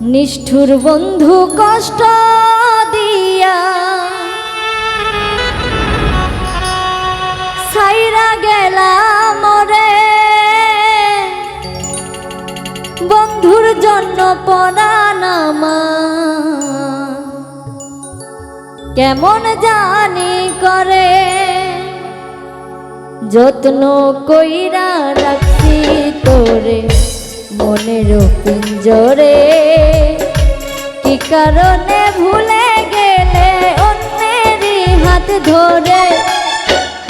নিষ্ঠুর বন্ধু কষ্ট দিয়া। সাইরা গেলাম রে। বন্ধুর জন্য পরানামা কেমন জানি করে। যত্ন কইরা রাখছি তোরে। মনের পিঞ্জরে। কি কারণে ভুলে গেলে অন্যেরই হাত ধরে?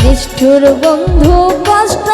নিষ্ঠুর বন্ধু কষ্ট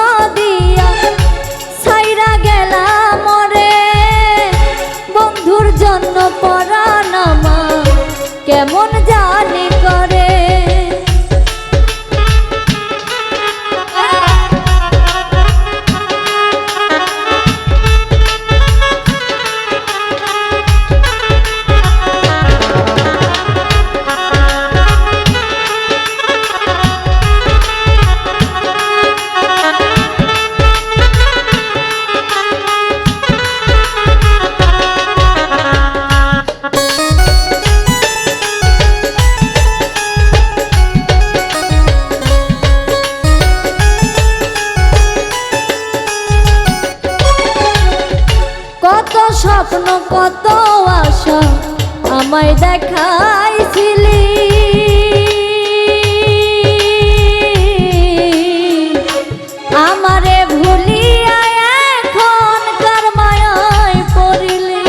স্বপ্ন কত আশা আমায় দেখাইছিলি। আমারে ভুলিয়া এখন কার মায়ায় পড়িলি?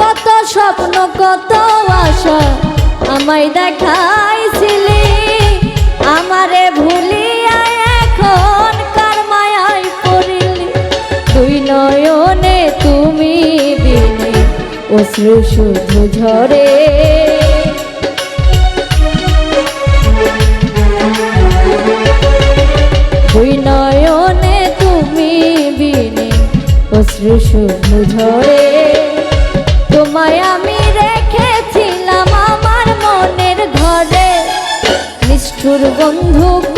কত স্বপ্ন কত আশা আমায় দেখাইছিলি, আমারে ভুলিয়া এখন কার পড়িলি? তুই নয়নে তুমি বিনে অশ্রু শুধু ঝরে। দুই নয়নে তুমি বিনে অশ্রু শুধু ঝরে। বন্ধু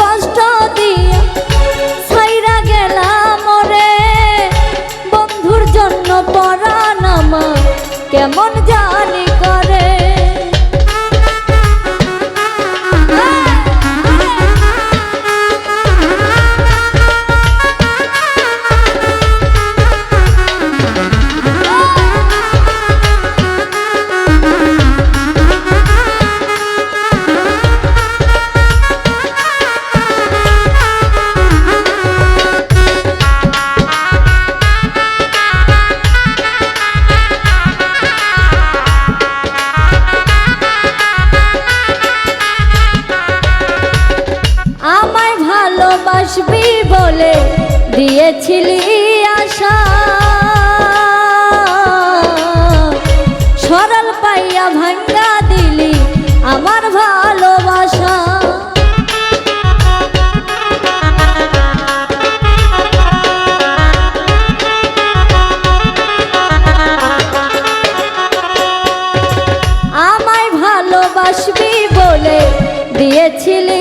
দিয়েছিলি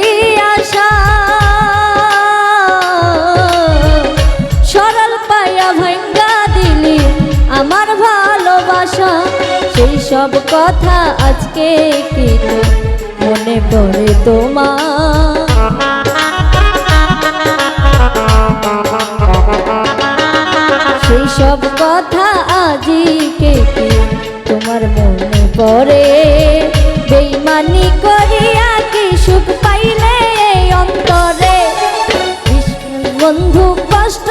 আশা। সরল পাইয়া ভাঙ্গা দিলি আমার ভালোবাসা। সেই সব কথা আজকে কি মনে পড়ে তোমার। সেই সব কথা আজই কে কি তোমার মনে পড়ে। বেইমানি করিয়া কি সুখ পাইলে অন্তরে। বন্ধু কষ্ট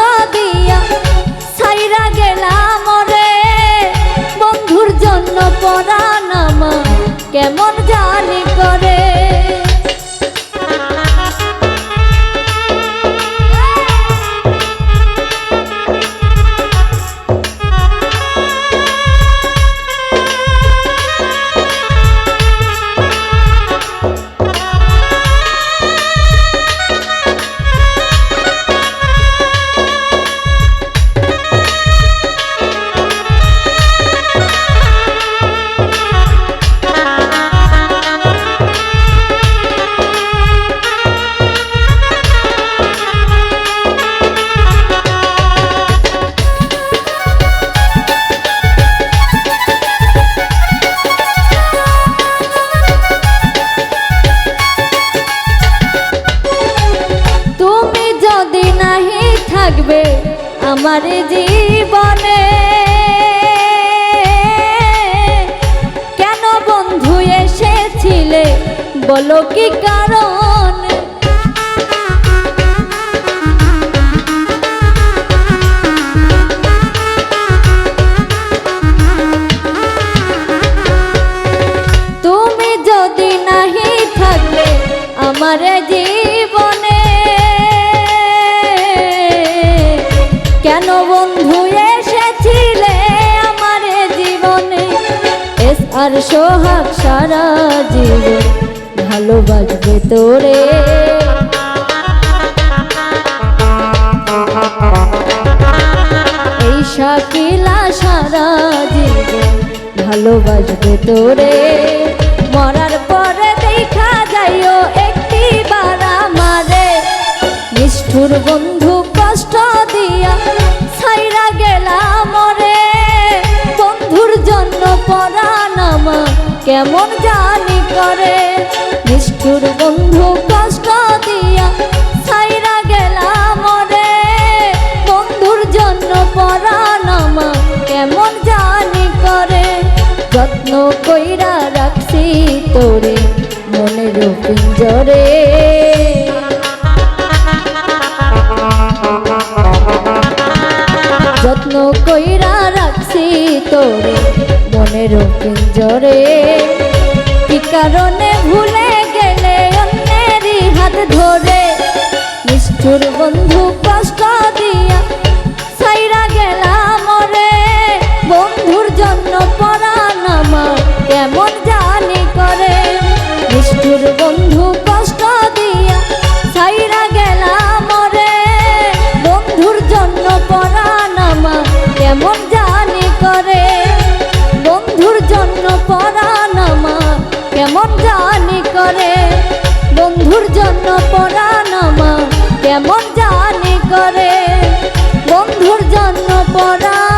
আমার জীবনে। কেন বন্ধু এসেছিলে? বলো কি কারণ? বন্ধু এসেছিলে আমার জীবনে। এস আর সোহাগ সারা জীবন ভালোবাসবে তোরে। এই শাকিলা সারা জীবন ভালোবাসবে তোরে। মরার পরে দেখা যাইও একটি বার আমারে। নিষ্ঠুর বন্ধু কেমন জানি করে? নিষ্ঠুর বন্ধু কষ্ট দিয়া সাইরা গেলাম রে বন্ধুর জন্য পরানামা কেমন জানি করে? যত্ন কইরা রাখছি তোরে, মনের পিঞ্জরে। যত্ন কইরা রাখছি তোরে মনের পিঞ্জরে কি কারণে ভুলে গেলে অন্যেরই হাত ধরে? নিষ্ঠুর বন্ধু কষ্ট হানি করে। বন্ধুর জন্য পড়া